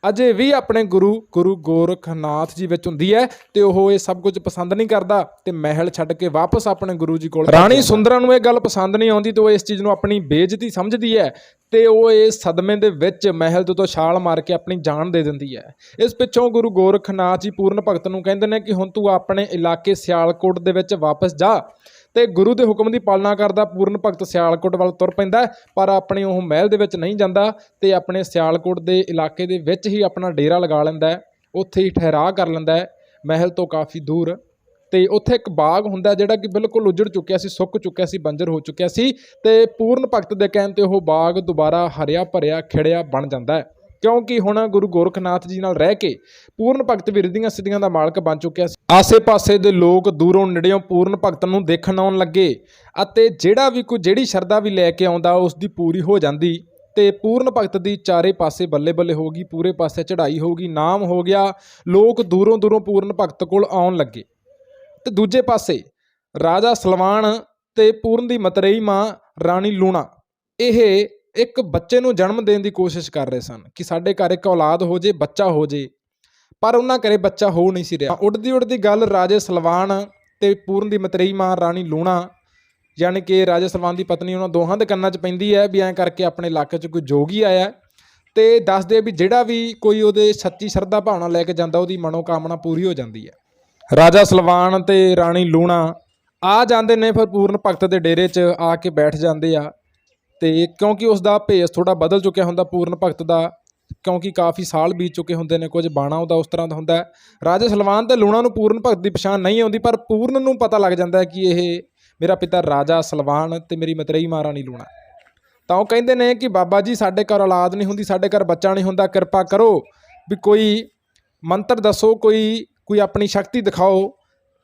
ਅਜੇ ਵੀ ਆਪਣੇ ਗੁਰੂ ਗੁਰੂ ਗੋਰਖਨਾਥ ਜੀ ਵਿੱਚ ਹੁੰਦੀ ਹੈ ਤੇ ਉਹ ਇਹ ਸਭ ਕੁਝ ਪਸੰਦ ਨਹੀਂ ਕਰਦਾ ਤੇ ਮਹਿਲ ਛੱਡ ਕੇ ਵਾਪਸ ਆਪਣੇ ਗੁਰੂ ਜੀ ਕੋਲ ਰਾਣੀ ਸੁੰਦਰਾਂ ਨੂੰ ਇਹ ਗੱਲ ਪਸੰਦ ਨਹੀਂ ਆਉਂਦੀ ਤੇ ਉਹ ਇਸ ਚੀਜ਼ ਨੂੰ ਆਪਣੀ ਬੇਇੱਜ਼ਤੀ ਸਮਝਦੀ ਹੈ ਤੇ ਉਹ ਇਸ ਸਦਮੇ ਦੇ ਵਿੱਚ ਮਹਿਲ ਤੋਂ ਤੋਂ ਛਾਲ ਮਾਰ ਕੇ ਆਪਣੀ ਜਾਨ ਦੇ ਦਿੰਦੀ ਹੈ। ਇਸ ਪਿੱਛੋਂ ਗੁਰੂ ਗੋਰਖਨਾਥ ਜੀ ਪੂਰਨ ਭਗਤ ਨੂੰ ਕਹਿੰਦੇ ਨੇ ਕਿ ਹੁਣ ਤੂੰ ਆਪਣੇ ਇਲਾਕੇ ਸਿਆਲਕੋਟ ਦੇ ਵਿੱਚ ਵਾਪਸ ਜਾ ਤੇ ਗੁਰੂ ਦੇ ਹੁਕਮ ਦੀ ਪਾਲਣਾ ਕਰਦਾ, ਪੂਰਨ ਭਗਤ ਸਿਆਲਕੋਟ ਵੱਲ ਤੁਰ ਪੈਂਦਾ ਪਰ ਆਪਣੇ ਉਹ ਮਹਿਲ ਦੇ ਵਿੱਚ ਨਹੀਂ ਜਾਂਦਾ ਤੇ ਆਪਣੇ ਸਿਆਲਕੋਟ ਦੇ ਇਲਾਕੇ ਦੇ ਵਿੱਚ ਹੀ ਆਪਣਾ ਡੇਰਾ ਲਗਾ ਲੈਂਦਾ ਉੱਥੇ ਹੀ ਠਹਿਰਾ ਕਰ ਲੈਂਦਾ ਮਹਿਲ ਤੋਂ ਕਾਫੀ ਦੂਰ ਤੇ ਉੱਥੇ ਇੱਕ ਬਾਗ ਹੁੰਦਾ ਜਿਹੜਾ ਕਿ ਬਿਲਕੁਲ ਉਜੜ ਚੁੱਕਿਆ ਸੀ, ਸੁੱਕ ਚੁੱਕਿਆ ਸੀ, ਬੰਜਰ ਹੋ ਚੁੱਕਿਆ ਸੀ ਤੇ ਪੂਰਨ ਭਗਤ ਦੇ ਕਹਿਣ ਤੇ ਉਹ ਬਾਗ ਦੁਬਾਰਾ ਹਰਿਆ ਭਰਿਆ ਖਿੜਿਆ ਬਣ ਜਾਂਦਾ ਹੈ। ਕਿਉਂਕਿ ਹੁਣ ਗੁਰੂ ਗੋਰਖਨਾਥ ਜੀ ਨਾਲ ਰਹਿ ਕੇ ਪੂਰਨ ਭਗਤ ਵੀ ਰਿੱਧੀਆਂ ਸਿੱਧੀਆਂ ਦਾ ਮਾਲਕ ਬਣ ਚੁੱਕਿਆ ਸੀ। ਆਸੇ-ਪਾਸੇ ਦੇ ਲੋਕ ਦੂਰੋਂ ਨੇੜਿਓਂ ਪੂਰਨ ਭਗਤ ਨੂੰ ਦੇਖਣ ਆਉਣ ਲੱਗੇ ਅਤੇ ਜਿਹੜਾ ਵੀ ਕੋਈ, ਜਿਹੜੀ ਸ਼ਰਧਾ ਵੀ ਲੈ ਕੇ ਆਉਂਦਾ, ਉਸ ਦੀ ਪੂਰੀ ਹੋ ਜਾਂਦੀ ਤੇ ਪੂਰਨ ਭਗਤ ਦੀ ਚਾਰੇ ਪਾਸੇ ਬੱਲੇ ਬੱਲੇ ਹੋ ਗਈ, ਪੂਰੇ ਪਾਸੇ ਚੜ੍ਹਾਈ ਹੋ ਗਈ, ਨਾਮ ਹੋ ਗਿਆ, ਲੋਕ ਦੂਰੋਂ ਦੂਰੋਂ ਪੂਰਨ ਭਗਤ ਕੋਲ ਆਉਣ ਲੱਗੇ। ਤੇ ਦੂਜੇ ਪਾਸੇ ਰਾਜਾ ਸਲਵਾਨ ਤੇ ਪੂਰਨ ਦੀ ਮਤਰੇਈ ਮਾਂ ਰਾਣੀ ਲੂਣਾ, ਇਹ ਇੱਕ ਬੱਚੇ ਨੂੰ ਜਨਮ ਦੇਣ ਦੀ ਕੋਸ਼ਿਸ਼ ਕਰ ਰਹੇ ਸਨ ਕਿ ਸਾਡੇ ਘਰ ਇੱਕ ਔਲਾਦ ਹੋ ਜੇ, ਬੱਚਾ ਹੋ ਜੇ। ਪਰ ਉਹਨਾਂ ਘਰੇ ਬੱਚਾ ਹੋ ਨਹੀਂ ਸੀ ਰਿਹਾ। ਉੱਡਦੀ ਉੱਡਦੀ ਗੱਲ ਰਾਜੇ ਸਲਵਾਨ ਤੇ ਪੂਰਨ ਦੀ ਮਤਰੇਈ ਮਾਂ ਰਾਣੀ ਲੂਣਾ, ਯਾਨੀ ਕਿ ਰਾਜੇ ਸਲਵਾਨ ਦੀ ਪਤਨੀ, ਉਹਨਾਂ ਦੋਹਾਂ ਦੇ ਕੰਨਾਂ 'ਚ ਪੈਂਦੀ ਹੈ ਵੀ ਐਂ ਕਰਕੇ ਆਪਣੇ ਇਲਾਕੇ 'ਚ ਕੋਈ ਜੋਗੀ ਆਇਆ ਹੈ ਤੇ ਦੱਸਦੇ ਆ ਵੀ ਜਿਹੜਾ ਵੀ ਕੋਈ ਉਹਦੇ ਸੱਚੀ ਸ਼ਰਧਾ ਭਾਵਨਾ ਲੈ ਕੇ ਜਾਂਦਾ, ਉਹਦੀ ਮਨੋਕਾਮਨਾ ਪੂਰੀ ਹੋ ਜਾਂਦੀ ਹੈ। ਰਾਜਾ ਸਲਵਾਨ ਤੇ ਰਾਣੀ ਲੂਣਾ ਆ ਜਾਂਦੇ ਨੇ, ਫਿਰ ਪੂਰਨ ਭਗਤ ਦੇ ਡੇਰੇ 'ਚ ਆ ਕੇ ਬੈਠ ਜਾਂਦੇ ਆ। ਤੇ ਕਿਉਂਕਿ ਉਸ ਦਾ ਭੇਸ ਥੋੜਾ ਬਦਲ ਚੁੱਕਿਆ ਹੁੰਦਾ, ਪੂਰਨ ਭਗਤ ਦਾ, ਕਿਉਂਕਿ ਕਾਫੀ ਸਾਲ ਬੀਤ ਚੁੱਕੇ ਹੁੰਦੇ ਨੇ, ਕੁਝ ਬਾਣਾ ਉਹਦਾ ਉਸ ਤਰ੍ਹਾਂ ਦਾ ਹੁੰਦਾ ਹੈ। ਰਾਜਾ ਸਲਮਾਨ ਤੇ ਲੂਣਾ ਨੂੰ ਪੂਰਨ ਭਗਤ ਦੀ ਪਛਾਣ ਨਹੀਂ ਆਉਂਦੀ, ਪਰ ਪੂਰਨ ਨੂੰ ਪਤਾ ਲੱਗ ਜਾਂਦਾ ਕਿ ਇਹ ਮੇਰਾ ਪਿਤਾ ਰਾਜਾ ਸਲਵਾਨ ਤੇ ਮੇਰੀ ਮਤਰੇਈ ਮਹਾਰਾਣੀ ਲੂਣਾ। ਤਾਂ ਉਹ ਕਹਿੰਦੇ ਨੇ ਕਿ ਬਾਬਾ ਜੀ, ਸਾਡੇ ਘਰ ਔਲਾਦ ਨਹੀਂ ਹੁੰਦੀ, ਸਾਡੇ ਘਰ ਬੱਚਾ ਨਹੀਂ ਹੁੰਦਾ, ਕਿਰਪਾ ਕਰੋ ਵੀ ਕੋਈ ਮੰਤਰ ਦੱਸੋ, ਕੋਈ ਕੋਈ ਆਪਣੀ ਸ਼ਕਤੀ ਦਿਖਾਓ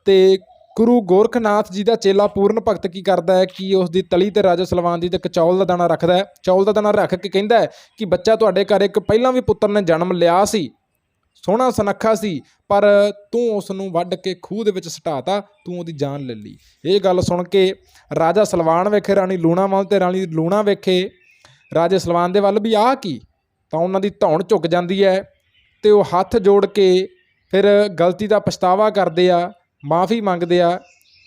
ਤੇ ਗੁਰੂ ਗੋਰਖਨਾਥ ਜੀ ਦਾ ਚੇਲਾ ਪੂਰਨ ਭਗਤ ਕੀ ਕਰਦਾ ਹੈ? ਕਿ ਉਸ ਦੀ ਤਲੀ ਤੇ ਰਾਜਾ ਸਲਵਾਨ ਦੀ ਤੇ ਇੱਕ ਚੌਲ ਦਾ ਦਾਣਾ ਰੱਖਦਾ ਹੈ? ਚੌਲ ਦਾ ਦਾਣਾ ਰੱਖ ਕੇ ਕਹਿੰਦਾ ਹੈ ਕਿ ਬੱਚਾ ਤੁਹਾਡੇ ਘਰ ਇੱਕ ਪਹਿਲਾਂ ਵੀ ਪੁੱਤਰ ਨੇ ਜਨਮ ਲਿਆ ਸੀ, ਸੋਹਣਾ ਸੁਨੱਖਾ ਸੀ, ਪਰ ਤੂੰ ਉਸ ਨੂੰ ਵੱਢ ਕੇ ਖੂਹ ਦੇ ਵਿੱਚ ਸਟਾਤਾ, ਤੂੰ ਉਹਦੀ ਜਾਨ ਲੈ ਲਈ। ਇਹ ਗੱਲ ਸੁਣ ਕੇ ਰਾਜਾ ਸਲਵਾਨ ਵੇਖੇ, ਰਾਣੀ ਲੂਣਾ ਵੱਲ ਤੇ ਰਾਣੀ ਲੂਣਾ ਵੇਖੇ, ਰਾਜੇ ਸਲਵਾਨ ਦੇ ਵੱਲ ਵੀ ਆ ਕੀ? ਤਾਂ ਉਹਨਾਂ ਦੀ ਧੌਣ ਝੁਕ ਜਾਂਦੀ ਹੈ ਤੇ ਉਹ ਹੱਥ ਜੋੜ ਕੇ ਫਿਰ ਗਲਤੀ ਦਾ ਪਛਤਾਵਾ ਕਰਦੇ ਆ। ਮਾਫੀ ਮੰਗਦੇ ਆ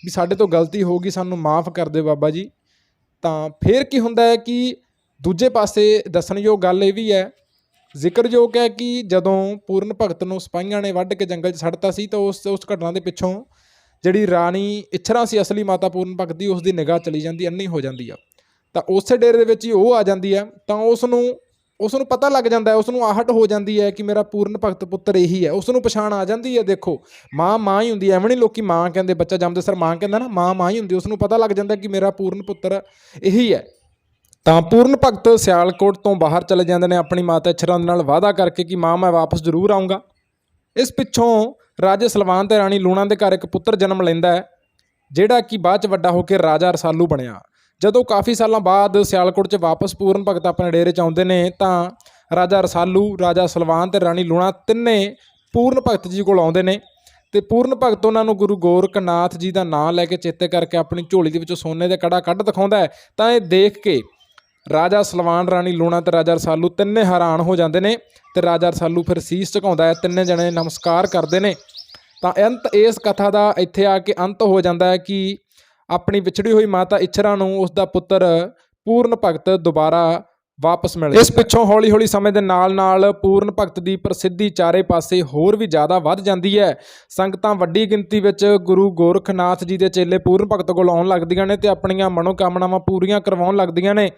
ਵੀ ਸਾਡੇ ਤੋਂ ਗਲਤੀ ਹੋ ਗਈ, ਸਾਨੂੰ ਮਾਫ ਕਰ ਦਿਓ ਬਾਬਾ ਜੀ। ਤਾਂ ਫਿਰ ਕੀ ਹੁੰਦਾ ਹੈ ਕਿ ਦੂਜੇ ਪਾਸੇ ਦੱਸਣਯੋਗ ਗੱਲ ਇਹ ਵੀ ਹੈ, ਜ਼ਿਕਰਯੋਗ ਹੈ ਕਿ ਜਦੋਂ ਪੂਰਨ ਭਗਤ ਨੂੰ ਸਿਪਾਹੀਆਂ ਨੇ ਵੱਢ ਕੇ ਜੰਗਲ 'ਚ ਛੱਡਤਾ ਸੀ, ਤਾਂ ਉਸ ਉਸ ਘਟਨਾ ਦੇ ਪਿੱਛੋਂ ਜਿਹੜੀ ਰਾਣੀ ਇੱਛਰਾਂ ਸੀ, ਅਸਲੀ ਮਾਤਾ ਪੂਰਨ ਭਗਤ ਦੀ, ਉਸ ਦੀ ਨਿਗਾਹ ਚਲੀ ਜਾਂਦੀ ਅੰਨੀ ਹੋ ਜਾਂਦੀ ਆ। ਤਾਂ ਉਸੇ ਡੇਰੇ ਦੇ ਵਿੱਚ ਹੀ ਉਹ ਆ ਜਾਂਦੀ ਆ ਤਾਂ ਉਸ ਨੂੰ ਉਸ ਨੂੰ ਪਤਾ ਲੱਗ ਜਾਂਦਾ ਹੈ ਉਸ ਨੂੰ ਆਹਟ ਹੋ ਜਾਂਦੀ ਹੈ ਕਿ ਮੇਰਾ ਪੂਰਨ ਭਗਤ ਪੁੱਤਰ ਇਹੀ ਹੈ। ਉਸ ਨੂੰ ਪਛਾਣ ਆ ਜਾਂਦੀ ਹੈ, ਦੇਖੋ, ਮਾਂ ਮਾਂ ਹੀ ਹੁੰਦੀ ਹੈ, ਐਵੇਂ ਨਹੀਂ ਲੋਕੀ ਮਾਂ ਕਹਿੰਦੇ, ਬੱਚਾ ਜੰਮਦੇ ਸਰ ਮਾਂ ਕਹਿੰਦਾ ਨਾ, ਮਾਂ ਮਾਂ ਹੀ ਹੁੰਦੀ ਉਸ ਨੂੰ ਪਤਾ ਲੱਗ ਜਾਂਦਾ ਕਿ ਮੇਰਾ ਪੂਰਨ ਪੁੱਤਰ ਇਹੀ ਹੈ। ਤਾਂ ਪੂਰਨ ਭਗਤ ਸਿਆਲਕੋਟ ਤੋਂ ਬਾਹਰ ਚਲੇ ਜਾਂਦੇ ਨੇ, ਆਪਣੀ ਮਾਤਾ ਇਛਰਾਂ ਦੇ ਨਾਲ ਵਾਅਦਾ ਕਰਕੇ ਕਿ ਮਾਂ, ਮੈਂ ਵਾਪਸ ਜ਼ਰੂਰ ਆਉਂਗਾ ਇਸ ਪਿੱਛੋਂ ਰਾਜੇ ਸਲਵਾਨ ਤੇ ਰਾਣੀ ਲੂਣਾ ਦੇ ਘਰ ਇੱਕ ਪੁੱਤਰ ਜਨਮ ਲੈਂਦਾ ਹੈ, ਜਿਹੜਾ ਕਿ ਬਾਅਦ ਚ ਵੱਡਾ ਹੋ ਕੇ ਰਾਜਾ ਰਸਾਲੂ ਬਣਿਆ। ਜਦੋਂ ਕਾਫੀ ਸਾਲਾਂ ਬਾਅਦ ਸਿਆਲਕੋਟ 'ਚ ਵਾਪਸ ਪੂਰਨ ਭਗਤ ਆਪਣੇ ਡੇਰੇ 'ਚ ਆਉਂਦੇ ਨੇ, ਤਾਂ ਰਾਜਾ ਰਸਾਲੂ, ਰਾਜਾ ਸਲਵਾਨ ਤੇ ਰਾਣੀ ਲੂਣਾ ਤਿੰਨੇ ਪੂਰਨ ਭਗਤ ਜੀ ਕੋਲ ਆਉਂਦੇ ਨੇ ਤੇ ਪੂਰਨ ਭਗਤ ਉਹਨਾਂ ਨੂੰ ਗੁਰੂ ਗੋਰਖਨਾਥ ਜੀ ਦਾ ਨਾਮ ਲੈ ਕੇ ਚੇਤੇ ਕਰਕੇ ਆਪਣੀ ਝੋਲੀ ਦੇ ਵਿੱਚੋਂ ਸੋਨੇ ਦੇ ਕੜਾ ਕੱਢ ਦਿਖਾਉਂਦਾ ਹੈ, ਤਾਂ ਇਹ ਦੇਖ ਕੇ ਰਾਜਾ ਸਲਵਾਨ, ਰਾਣੀ ਲੂਣਾ ਤੇ ਰਾਜਾ ਰਸਾਲੂ ਤਿੰਨੇ ਹੈਰਾਨ ਹੋ ਜਾਂਦੇ ਨੇ ਤੇ ਰਾਜਾ ਰਸਾਲੂ ਫਿਰ ਸੀਸ ਝੁਕਾਉਂਦਾ ਹੈ, ਤਿੰਨੇ ਜਣੇ ਨਮਸਕਾਰ ਕਰਦੇ ਨੇ। ਤਾਂ ਅੰਤ ਇਸ ਕਥਾ ਦਾ ਇੱਥੇ ਆ ਕੇ ਅੰਤ ਹੋ ਜਾਂਦਾ ਹੈ ਕਿ ਆਪਣੀ ਵਿਛੜੀ ਹੋਈ ਮਾਤਾ ਇਛਰਾ ਨੂੰ ਉਸ ਦਾ ਪੁੱਤਰ ਪੂਰਨ ਭਗਤ ਦੁਬਾਰਾ ਵਾਪਸ ਮਿਲ ਇਸ ਪਿੱਛੋਂ ਹੌਲੀ-ਹੌਲੀ ਸਮੇਂ ਦੇ ਨਾਲ-ਨਾਲ ਪੂਰਨ ਭਗਤ ਦੀ ਪ੍ਰਸਿੱਧੀ ਚਾਰੇ ਪਾਸੇ ਹੋਰ ਵੀ ਜ਼ਿਆਦਾ ਵੱਧ ਜਾਂਦੀ ਹੈ। ਸੰਗਤਾਂ ਵੱਡੀ ਗਿਣਤੀ ਵਿੱਚ ਗੁਰੂ ਗੋਰਖਨਾਥ ਜੀ ਦੇ ਚੇਲੇ ਪੂਰਨ ਭਗਤ ਕੋਲ ਆਉਣ ਲੱਗਦੀਆਂ ਨੇ ਤੇ ਆਪਣੀਆਂ ਮਨੋਕਾਮਨਾਵਾਂ ਪੂਰੀਆਂ ਕਰਵਾਉਣ ਲੱਗਦੀਆਂ ਨੇ।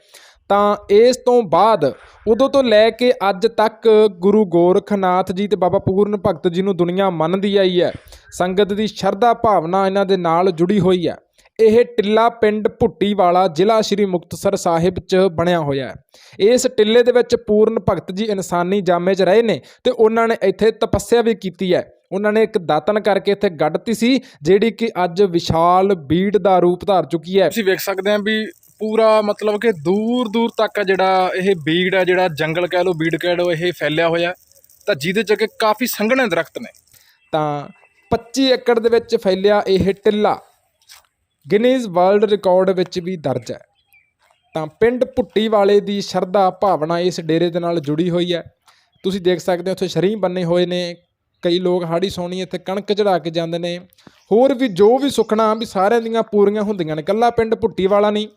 ਤਾਂ ਇਸ ਤੋਂ ਬਾਅਦ ਉਦੋਂ ਤੋਂ ਲੈ ਕੇ ਅੱਜ ਤੱਕ ਗੁਰੂ ਗੋਰਖਨਾਥ ਜੀ ਤੇ ਬਾਬਾ ਪੂਰਨ ਭਗਤ ਜੀ ਨੂੰ ਦੁਨੀਆ ਮੰਨਦੀ ਆਈ ਹੈ। ਸੰਗਤ ਦੀ ਸ਼ਰਧਾ ਭਾਵਨਾ ਇਹਨਾਂ ਦੇ ਨਾਲ ਜੁੜੀ ਹੋਈ ਹੈ। ਇਹ ਟਿੱਲਾ ਪਿੰਡ ਭੁੱਟੀ ਵਾਲਾ ਜ਼ਿਲ੍ਹਾ ਸ਼੍ਰੀ ਮੁਕਤਸਰ ਸਾਹਿਬ 'ਚ ਬਣਿਆ ਹੋਇਆ ਹੈ। ਇਸ ਟਿੱਲੇ ਦੇ ਵਿੱਚ ਪੂਰਨ ਭਗਤ ਜੀ ਇਨਸਾਨੀ ਜਾਮੇ 'ਚ ਰਹੇ ਨੇ ਤੇ ਉਹਨਾਂ ਨੇ ਇੱਥੇ ਤਪੱਸਿਆ ਵੀ ਕੀਤੀ ਹੈ। ਉਹਨਾਂ ਨੇ ਇੱਕ ਦਾਤਨ ਕਰਕੇ ਇੱਥੇ ਗੱਡਤੀ ਸੀ ਜਿਹੜੀ ਕਿ ਅੱਜ ਵਿਸ਼ਾਲ ਬੀੜ ਦਾ ਰੂਪ ਧਾਰ ਚੁੱਕੀ ਹੈ। ਤੁਸੀਂ ਵੇਖ ਸਕਦੇ ਆ ਵੀ ਪੂਰਾ ਮਤਲਬ ਕਿ ਦੂਰ ਦੂਰ ਤੱਕ ਜਿਹੜਾ ਇਹ ਬੀੜ ਹੈ ਜਿਹੜਾ ਜੰਗਲ ਕਹਿ ਲਓ ਬੀੜ ਕਹਿ ਲਓ ਇਹ ਫੈਲਿਆ ਹੋਇਆ ਤਾਂ ਜਿਹਦੇ ਚ ਕਿ ਕਾਫੀ ਸੰਘਣੇ ਦਰਖਤ ਨੇ। ਤਾਂ 25 ਏਕੜ ਦੇ ਵਿੱਚ ਫੈਲਿਆ ਇਹ ਟਿੱਲਾ। ਗਿਨੀਜ਼ ਵਰਲਡ ਰਿਕਾਰਡ ਵਿੱਚ ਵੀ ਦਰਜ ਹੈ। ਤਾਂ ਪਿੰਡ ਭੁੱਟੀ ਵਾਲੇ ਦੀ ਸ਼ਰਧਾ ਭਾਵਨਾ ਇਸ ਡੇਰੇ ਦੇ ਨਾਲ ਜੁੜੀ ਹੋਈ ਹੈ। ਤੁਸੀਂ ਦੇਖ ਸਕਦੇ ਹੋ, ਉੱਥੇ ਸ਼ਰੀਂ ਬੰਨੇ ਹੋਏ ਨੇ। ਕਈ ਲੋਕ ਹਾੜੀ ਸੋਣੀ ਇੱਥੇ ਕਣਕ ਚੜਾ ਕੇ ਜਾਂਦੇ ਨੇ। ਹੋਰ ਵੀ ਜੋ ਵੀ ਸੁਖਣਾ ਵੀ ਸਾਰਿਆਂ ਦੀਆਂ ਪੂਰੀਆਂ ਹੁੰਦੀਆਂ ਨੇ। ਕੱਲਾ ਪਿੰਡ ਭੁੱਟੀ ਵਾਲਾ ਨਹੀਂ,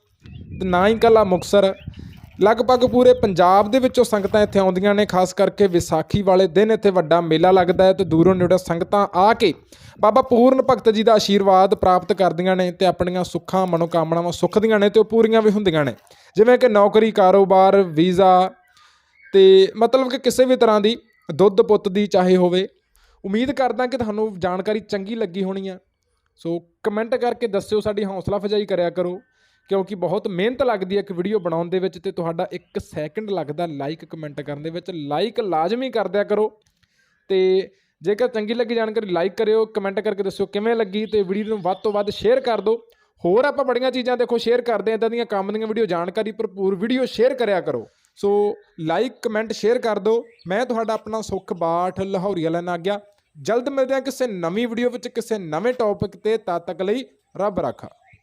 ਤੇ ਨਾ ਹੀ ਕੱਲਾ ਮੁਕਸਰ ਲਗਭਗ ਪੂਰੇ ਪੰਜਾਬ ਦੇ ਵਿੱਚੋਂ ਸੰਗਤਾਂ ਇੱਥੇ ਆਉਂਦੀਆਂ ਨੇ। ਖਾਸ ਕਰਕੇ ਵਿਸਾਖੀ ਵਾਲੇ ਦਿਨ ਇੱਥੇ ਵੱਡਾ ਮੇਲਾ ਲੱਗਦਾ ਹੈ ਤੇ ਦੂਰੋਂ ਨੇੜੇ ਸੰਗਤਾਂ ਆ ਕੇ ਬਾਬਾ ਪੂਰਨ ਭਗਤ ਜੀ ਦਾ ਆਸ਼ੀਰਵਾਦ ਪ੍ਰਾਪਤ ਕਰਦੀਆਂ ਨੇ ਤੇ ਆਪਣੀਆਂ ਸੁੱਖਾਂ, ਮਨੋਕਾਮਨਾਵਾਂ ਸੁੱਖਦੀਆਂ ਨੇ ਤੇ ਉਹ ਪੂਰੀਆਂ ਵੀ ਹੁੰਦੀਆਂ ਨੇ। ਜਿਵੇਂ ਕਿ ਨੌਕਰੀ, ਕਾਰੋਬਾਰ, ਵੀਜ਼ਾ ਤੇ ਮਤਲਬ ਕਿ ਕਿਸੇ ਵੀ ਤਰ੍ਹਾਂ ਦੀ ਦੁੱਧ ਪੁੱਤ ਦੀ ਚਾਹੇ ਹੋਵੇ। ਉਮੀਦ ਕਰਦਾ ਕਿ ਤੁਹਾਨੂੰ ਜਾਣਕਾਰੀ ਚੰਗੀ ਲੱਗੀ ਹੋਣੀ ਆ। ਸੋ ਕਮੈਂਟ ਕਰਕੇ ਦੱਸਿਓ, ਸਾਡੀ ਹੌਸਲਾ ਅਫਜ਼ਾਈ ਕਰਿਆ ਕਰੋ, ਕਿਉਂਕਿ ਬਹੁਤ ਮਿਹਨਤ ਲੱਗਦੀ ਹੈ ਇੱਕ ਵੀਡੀਓ ਬਣਾਉਣ ਦੇ ਵਿੱਚ ਤੇ ਤੁਹਾਡਾ 1 ਸੈਕਿੰਡ ਲੱਗਦਾ ਲਾਈਕ ਕਮੈਂਟ ਕਰਨ ਦੇ ਵਿੱਚ। ਲਾਈਕ ਲਾਜ਼ਮੀ ਕਰ ਦਿਆ ਕਰੋ ਤੇ ਜੇਕਰ ਚੰਗੀ ਲੱਗੀ ਜਾਣਕਾਰੀ ਲਾਈਕ ਕਰਿਓ, ਕਮੈਂਟ ਕਰਕੇ ਦੱਸਿਓ ਕਿਵੇਂ ਲੱਗੀ ਤੇ ਵੀਡੀਓ ਨੂੰ ਵੱਧ ਤੋਂ ਵੱਧ ਸ਼ੇਅਰ ਕਰ ਦਿਓ। ਹੋਰ ਆਪਾਂ ਬੜੀਆਂ ਚੀਜ਼ਾਂ ਦੇਖੋ ਸ਼ੇਅਰ ਕਰਦੇ ਆਂ ਇਦਾਂ ਦੀਆਂ ਕੰਮ ਦੀਆਂ ਵੀਡੀਓ ਜਾਣਕਾਰੀ ਭਰਪੂਰ ਵੀਡੀਓ ਸ਼ੇਅਰ ਕਰਿਆ ਕਰੋ। ਸੋ ਲਾਈਕ ਕਮੈਂਟ ਸ਼ੇਅਰ ਕਰ ਦਿਓ। ਮੈਂ ਤੁਹਾਡਾ ਆਪਣਾ ਸੁਖ ਬਾਠ ਲਾਹੌਰੀਆ ਲੈਣ ਆ ਗਿਆ। ਜਲਦ ਮਿਲਦੇ ਹਾਂ ਕਿਸੇ ਨਵੀਂ ਵੀਡੀਓ ਵਿੱਚ, ਕਿਸੇ ਨਵੇਂ ਟੌਪਿਕ ਤੇ। ਤਦ ਤੱਕ ਲਈ ਰੱਬ ਰਾਖਾ।